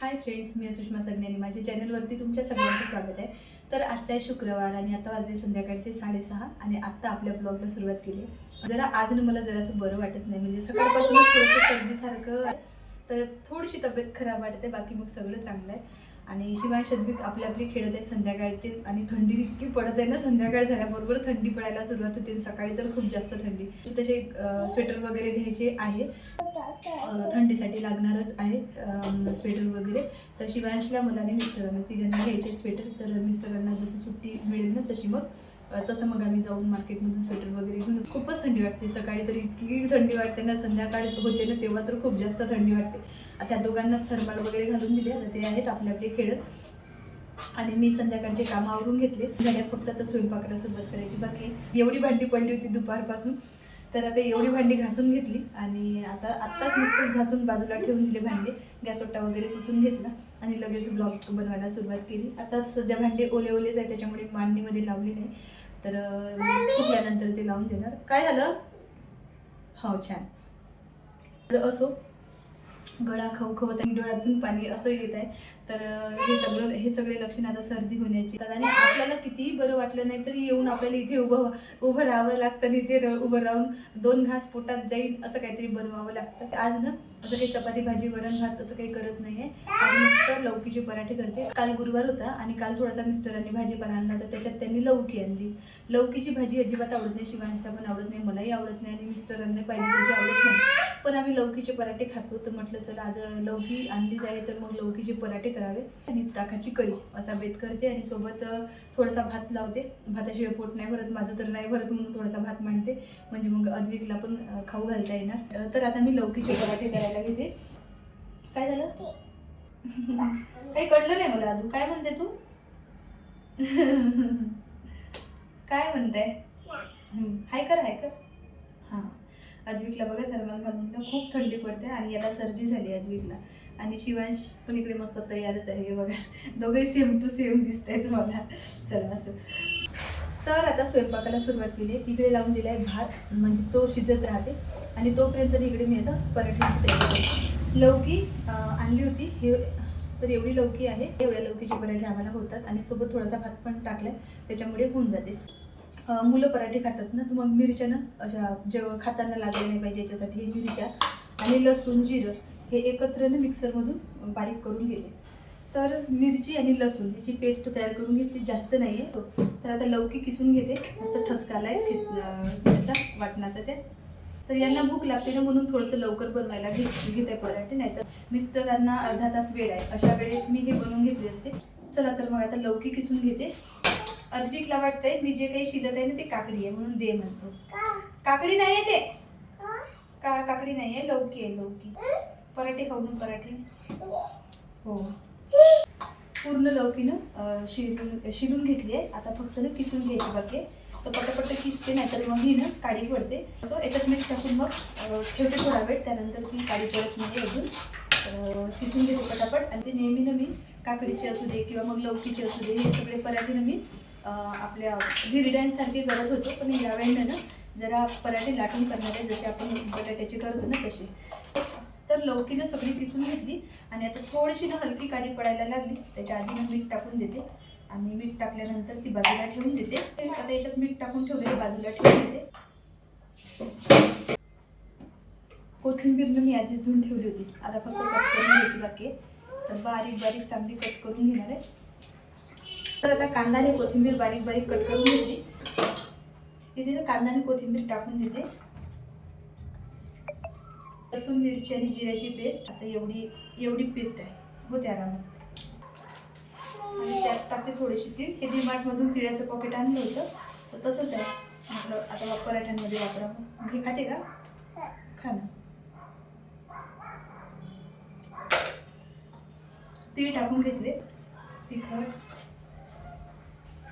Hi friends मी सुषमा सगण्यानी. माझ्या चॅनलवरती तुमच्या सगळ्यांचं स्वागत आहे. तर आजचा आहे शुक्रवार आणि आता वाजले संध्याकाळचे साडेसहा आणि आत्ता आपल्या ब्लॉगला सुरुवात केली आहे. जरा आज ना मला जरासं बरं वाटत नाही. म्हणजे सकाळपासूनच थोडंसं सर्दीसारखं तर थोडीशी तब्येत खराब वाटते बाकी मग सगळं चांगलं आहे. आणि शिवाय शद्विक आपली आपली खेळत आहेत संध्याकाळचे आणि थंडी इतकी पडत आहे ना संध्याकाळ झाल्याबरोबर थंडी पडायला सुरुवात होते. सकाळी तर खूप जास्त थंडी. तसे स्वेटर वगैरे घ्यायचे आहे. थंडीसाठी लागणारच आहे स्वेटर वगैरे. तर शिवांशला मला आणि मिस्टरांना तिघांना घ्यायचे स्वेटर. तर मिस्टरांना जसं सुट्टी मिळेल ना तशी मग. तसं मग आम्ही जाऊन मार्केटमधून स्वेटर वगैरे घेऊन खूपच थंडी वाटते. सकाळी तर इतकी थंडी वाटते ना संध्याकाळी होते ना तेव्हा तर खूप जास्त थंडी वाटते. आता त्या दोघांना थर्माल वगैरे घालून दिले. आता ते आहेत आपले आपले खेळत आणि मी संध्याकाळचे काम आवरून घेतले. झाल्या फक्त आता स्वयंपाकाला सुरुवात करायची बाकी एवढी भांडी पडली होती दुपारपासून. तर आता एवढी भांडी घासून घेतली आणि आता आत्ताच नुकतीच घासून बाजूला ठेवून दिले भांडे. गॅस ओट्टा वगैरे पुसून घेतला आणि लगेच ब्लॉग बनवायला सुरुवात केली. आता सध्या भांडी ओले ओलेच आहे त्याच्यामुळे मांडणीमध्ये लावली नाही. तर सुकल्यानंतर ते लावून देणार. काय झालं? हो छान. तर असो गळा खवखवत आणि डोळ्यातून पाणी असं येत आहे. तर हे सगळं हे सगळे लक्षण आता सर्दी होण्याची. आणि आपल्याला कितीही बरं वाटलं नाही तरी येऊन आपल्याला इथे उभं उभं राहावं लागतं आणि इथे र- उभं राहून दोन घास पोटात जाईल असं काहीतरी बनवावं लागतं. आज ना असं काही चपाती भाजी वरण भात असं काही करत नाहीये. आज नुसतं लौकीचे पराठे करते. काल गुरुवार होता आणि काल थोडासा मिस्टरांनी भाजीपाला आणला तर त्याच्यात त्यांनी लौकी आणली. लौकीची भाजी अजिबात आवडत नाही. शिवांशला पण आवडत नाही. मलाही आवडत नाही आणि मिस्टरांना पाहिजे तशी आवडत नाही. पण आम्ही लौकीचे पराठे खातो. तर म्हटलं चला आज लौकी आणलीच आहे तर मग लौकीचे पराठे करावे. आणि ताकाची कढी असा बेत करते आणि सोबत थोडासा भात लावते. भाताशिवाय पोट नाही भरत. माझं तर नाही भरत म्हणून थोडासा भात मांडते. म्हणजे मग अद्विकला पण खाऊ घालता येणार. तर आता मी लौकीचे पराठे करायला घेते काय झालं? काही कळलं नाही मला अजून. काय म्हणते तू? काय म्हणते? हाय कर हाय कर हां. अद्विकला बघा थर्मल घालून. खूप थंडी पडते आणि याला सर्दी झाली अद्विकला. आणि शिवांश पण इकडे मस्त तयारच आहे बघा. दोघे सेम टू सेम दिसत आहेत मला. चला असं. तर आता स्वयंपाकाला सुरुवात केली आहे. इकडे लावून दिला आहे भात म्हणजे तो शिजत राहते. आणि तोपर्यंत इकडे मी आता पराठ्याची तयारी लौकी आणली होती. हे तर एवढी लौकी आहे. एवढ्या लौकीचे पराठे आम्हाला होतात. आणि सोबत थोडासा भात पण टाकला त्याच्यामुळे होऊन जाते. मुलं पराठे खातात ना तर मग मिरच्यानं अशा जेव्हा खाताना लागले नाही पाहिजे याच्यासाठी मिरच्या आणि लसूण जिरं हे एकत्र ना मिक्सरमधून बारीक करून घेते. तर मिरची आणि लसूण ह्याची पेस्ट तयार करून घेतली. जास्त नाही आहे तर आता लौकी किसून घेते. मस्त ठसकाला आहे त्याचा वाटणाचा ते तर यांना भूक लागते ना म्हणून थोडंसं लवकर बनवायला घेत घेते पराठे. नाही तर मिस्टरांना अर्धा तास वेळ आहे. अशा वेळेत मी हे बनवून घेतले असते. चला तर मग आता लौकी किसून घेते. अद्विकला वाटतंय मी जे काही शिलत आहे ना ते काकडी आहे म्हणून दे म्हणतो. काकडी नाही आहे ते. का काकडी नाही आहे. लौकी आहे लौकी. पराठे खाऊ पराठे. हो. पूर्ण लौकीनं शिरून शिरून घेतली आहे. आता फक्त ना किसून घ्यायची बाकी तर पटापट किसते नाही तर मग ही ना काळी पडते सो याच्यात मीठ टाकून मग ठेवते थोडा वेळ. त्यानंतर ती काळी पडत म्हणजे अजून किसून घेते पटापट. आणि ते नेहमीनं मी काकडीचे असू दे किंवा मग लौकीचे असू दे हे सगळे पराठे मी आपल्या धिरड्यांसारखे करत होतो. पण यावेळेनं ना जरा पराठे लाटून करणार आहे. जसे आपण बटाट्याचे करतो ना तसे. तर लौकीनं सगळी किसून घेतली आणि आता थोडीशी ना हलकी काडी पडायला लागली. त्याच्या आधी मी मीठ टाकून देते. आणि मीठ टाकल्यानंतर ती बाजूला ठेवून देते. आता याच्यात मीठ टाकून ठेवलेली बाजूला ठेवून देते. कोथिंबीरनं मी आधीच धुवून ठेवली होती. आता फक्त कट करून घ्यायची बाकी तर बारीक बारीक चांगली कट करून घेणार आहे. तर आता कांदा आणि कोथिंबीर बारीक बारीक कट करून घेतली. इथे ना कांदा आणि कोथिंबीर टाकून देते. लसूण मिरची आणि जिऱ्याची पेस्ट आता एवढी एवढी पेस्ट आहे. होते आरामात. आणि त्यात टाकते थोडीशी तीळ. हे डीमार्ट मधून तिळ्याचं पॉकेट आणलं होतं. तर तसंच आहे. म्हटलं आता पराठ्यांमध्ये वापरावं. घे खाते का? खा ना. तीळ टाकून घेतले. तिखट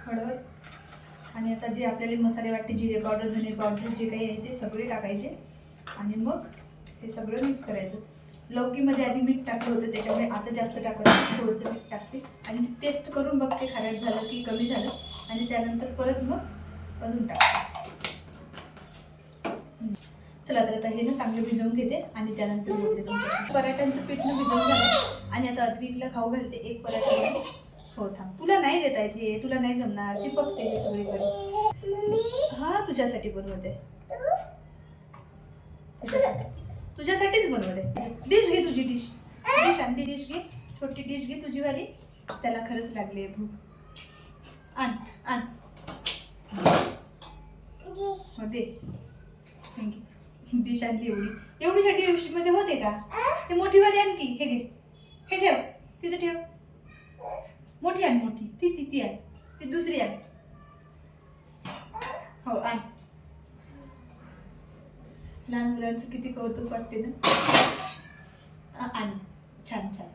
हळद आणि आता जे आपल्याला मसाले वाटते जिरे पावडर धने पावडर जे काही आहे ते सगळे टाकायचे. आणि मग हे सगळं मिक्स करायचं. लौकीमध्ये आधी मीठ टाकलं होतं त्याच्यामुळे आता जास्त टाकत थोडंसं मीठ टाकते आणि टेस्ट करून बघते खारट झालं की कमी झालं. आणि त्यानंतर परत मग अजून टाकते. चला तर आता हे ना चांगलं भिजवून घेते आणि त्यानंतर बोलते पराठ्यांचं पीठ ना भिजवून झालं. आणि आता अद्विकला खाऊ घालते एक पराठा. हो थांब. तुला नाही देता येते तुला नाही जमणार. चिपकते हे सगळीकडे. हा तुझ्यासाठी बनवते. तुझ्यासाठी. तुझ्यासाठीच बनवते म्हणजे डिश घे तुझी डिश डिश आणली डिश घे. छोटी डिश घे तुझी वाली. त्याला खरंच लागली आहे भूक. आण आण. होते थँक्यू डिश आणली एवढी. एवढीसाठी डिशमध्ये होते का? ते मोठी वाली आणखी हे घे. हे ठेव. तिथे ठेव. मोठी आण मोठी. ती ती ती आण. ती दुसरी आण. हो आण. लहान मुलांचं किती कौतुक वाटते ना? आण. छान छान.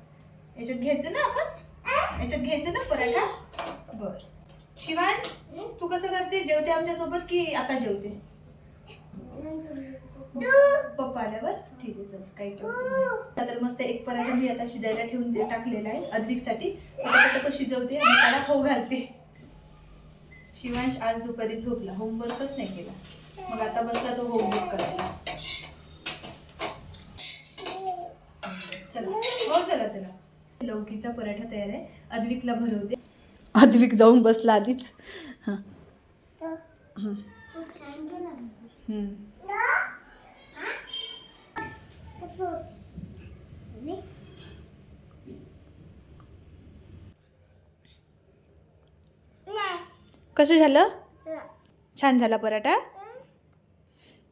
याच्यात घ्यायचं ना आपण? याच्यात घ्यायचं ना पराठा? बर. शिवांश तू कसं करते? जेवते आमच्यासोबत की आता जेवते? पप्पा आल्यावर ठीक आहे चल. काही problem तर मस्त एक पराठा मी आता शिजायला ठेवून दे- टाकलेला आहे अद्विकसाठी. आता तो शिजवते आणि त्याला खाऊ घालते. शिवांश आज दुपारी झोपला. होमवर्कच नाही केला. मग आता बसला तो होमवर्क करायला चला हो चला चला. लौकीचा पराठा तयार आहे. अद्विकला भरवते. अद्विक जाऊन बसला आधीच. हां. कसं झालं? छान झाला पराठा.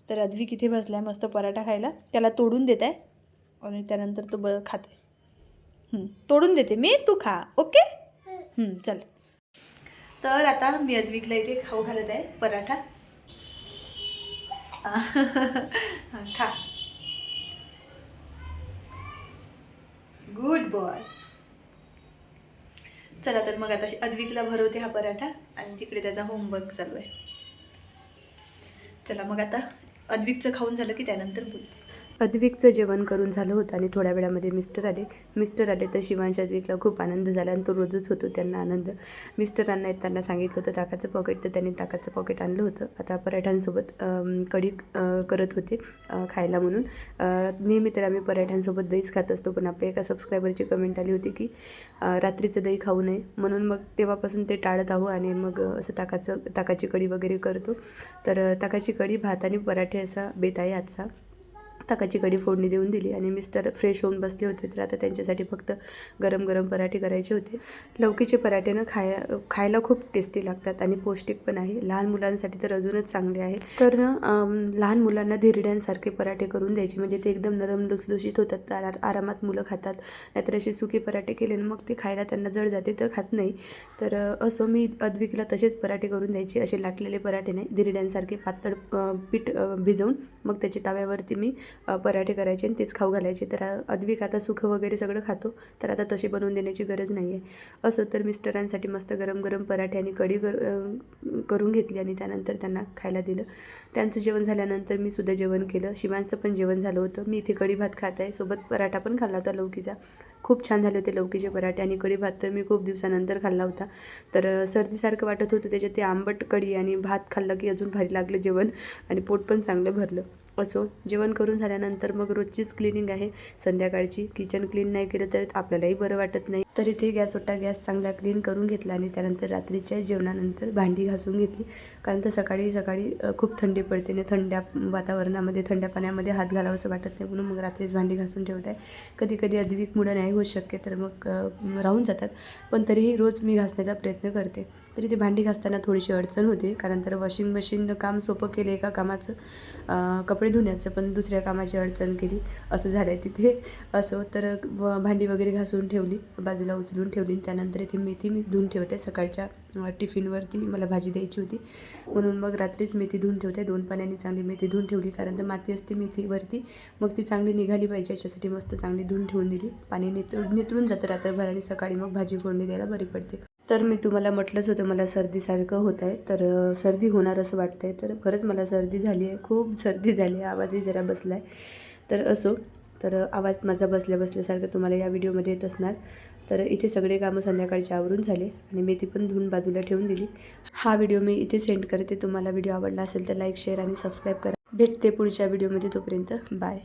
तर अद्विक इथे बसलाय मस्त पराठा खायला. त्याला तोडून देत आहे आणि त्यानंतर तो ब खाते तोडून देते मी तू खा ओके? चल. तर आता मी अद्विकला इथे खाऊ घालत आहे पराठा. खा. गुड बॉय चला तर मग आता अद्विकला भरवते हा पराठा आणि तिकडे त्याचा होमवर्क चालू आहे. चला मग आता अद्विकचं खाऊन झालं की त्यानंतर बोल. अद्विकचं जेवण करून झालं होतं आणि थोड्या वेळामध्ये मिस्टर आले. मिस्टर आले तर शिवांश अद्विकला खूप आनंद झाला आणि तो रोजच होतो त्यांना आनंद. मिस्टरांना त्यांना सांगितलं होतं ताकाचं पॉकेट तर त्यांनी ताकाचं पॉकेट आणलं होतं. आता पराठ्यांसोबत कढी करत होते खायला म्हणून. नेहमी तर आम्ही पराठ्यांसोबत दहीच खात असतो पण आपल्या एका सबस्क्रायबरची कमेंट आली होती की रात्रीचं दही खाऊ नये. म्हणून मग तेव्हापासून ते टाळत आहो आणि मग असं ताकाचं ताकाची कढी वगैरे करतो. तर ताकाची कढी भात आणि पराठे असा बेत आहे आजचा. ताकाची कढी फोडणी देऊन दिली आणि मिस्टर फ्रेश होऊन बसले होते. तर आता त्यांच्यासाठी फक्त गरम गरम पराठे करायचे होते. लौकीचे पराठे ना खाया खायला खूप टेस्टी लागतात आणि पौष्टिक पण आहे. लहान मुलांसाठी तर अजूनच चांगले आहे. तर ना लहान मुलांना धिरड्यांसारखे पराठे करून द्यायचे. म्हणजे ते एकदम नरम लुसलुशीत होतात तर आरामात मुलं खातात. नाहीतर असे सुके पराठे केले ना मग ते खायला त्यांना जड जाते तर खात नाही. तर असो असं मी अद्विकला तसेच पराठे करून द्यायचे. असे लाटलेले पराठे नाही. धिरड्यांसारखे पातळ पीठ भिजवून मग त्याची तव्यावरती मी पराठे करायचे आणि तेच खाऊ घालायचे. तर अद्विक आता सुखं वगैरे सगळं खातो. तर आता तसे बनवून देण्याची गरज नाही आहे असं तर मिस्टरांसाठी मस्त गरम गरम पराठे आणि कढी गर करून घेतली आणि त्यानंतर त्यांना खायला दिलं. त्यांचं जेवण झाल्यानंतर मी सुद्धा जेवण केलं. शिवांचं पण जेवण झालं होतं. मी इथे कढी भात खात आहे. सोबत पराठा पण खाल्ला होता लौकीचा. खूप छान झाले होते लौकीचे पराठे आणि कढी भात तर मी खूप दिवसानंतर खाल्ला होता. तर सर्दीसारखं वाटत होतं. त्याच्यात ते आंबट कढी आणि भात खाल्लं की अजून भारी लागलं जेवण आणि पोट पण चांगलं भरलं. असो जेवण करून झाल्यानंतर मग रोजचीच क्लिनिंग आहे. संध्याकाळची किचन क्लीन नाही केलं तर आपल्यालाही बरं वाटत नाही. तर इथे गॅस ओटा गॅस चांगला क्लीन करून घेतला आणि त्यानंतर रात्रीच्या जेवणानंतर भांडी घासून घेतली. कारण तर सकाळी सकाळी खूप थंडी पडते आणि थंड्या वातावरणामध्ये थंड्या पाण्यामध्ये हात घालावं असं वाटत नाही. म्हणून मग रात्रीच भांडी घासून ठेवत आहे कधी कधी अधिक मुळं नाही होऊ शक्य तर मग राहून जातात. पण तरीही रोज मी घासण्याचा प्रयत्न करते. तरी ते भांडी घासताना थोडीशी अडचण होते. कारण तर वॉशिंग मशीन काम सोपं केलं एका कामाचं कपडे धुण्याचं पण दुसऱ्या कामाची अडचण केली. असं झालं आहे तिथे. असं तर व- भांडी वगैरे घासून ठेवली. बाजू बाजूला उचलून ठेवली त्यानंतर इथे मेथी मी धुवून ठेवते. सकाळच्या टिफिनवरती मला भाजी द्यायची होती. म्हणून मग रात्रीच मेथी धुवून ठेवते. दोन पाण्याने चांगली मेथी धुवून ठेवली कारण तर माती असते मेथीवरती. मग ती चांगली निघाली पाहिजे. याच्यासाठी मस्त चांगली धुवून ठेवून दिली. पाणी नितळून नितळून जातं रात्रभर आणि सकाळी मग भाजी फोडणी द्यायला बरी पडते. तर मी तुम्हाला म्हटलंच होतं मला सर्दीसारखं होत आहे तर सर्दी होणार असं वाटतं आहे तर खरंच मला सर्दी झाली आहे खूप सर्दी झाली आहे आवाजही जरा बसला आहे तर असो. तर आवाज माझा बसल्या बसल्यासारखं तुम्हाला या व्हिडिओमध्ये येत असणार. तर इथे सगळे कामं संध्याकाळच्या आवरून झाले आणि मी ती पण धुवून बाजूला ठेवून दिली. हा व्हिडिओ मी इथे सेंड करते. तुम्हाला व्हिडिओ आवडला असेल तर लाईक शेअर आणि सबस्क्राईब करा. भेटते पुढच्या व्हिडिओमध्ये तोपर्यंत बाय.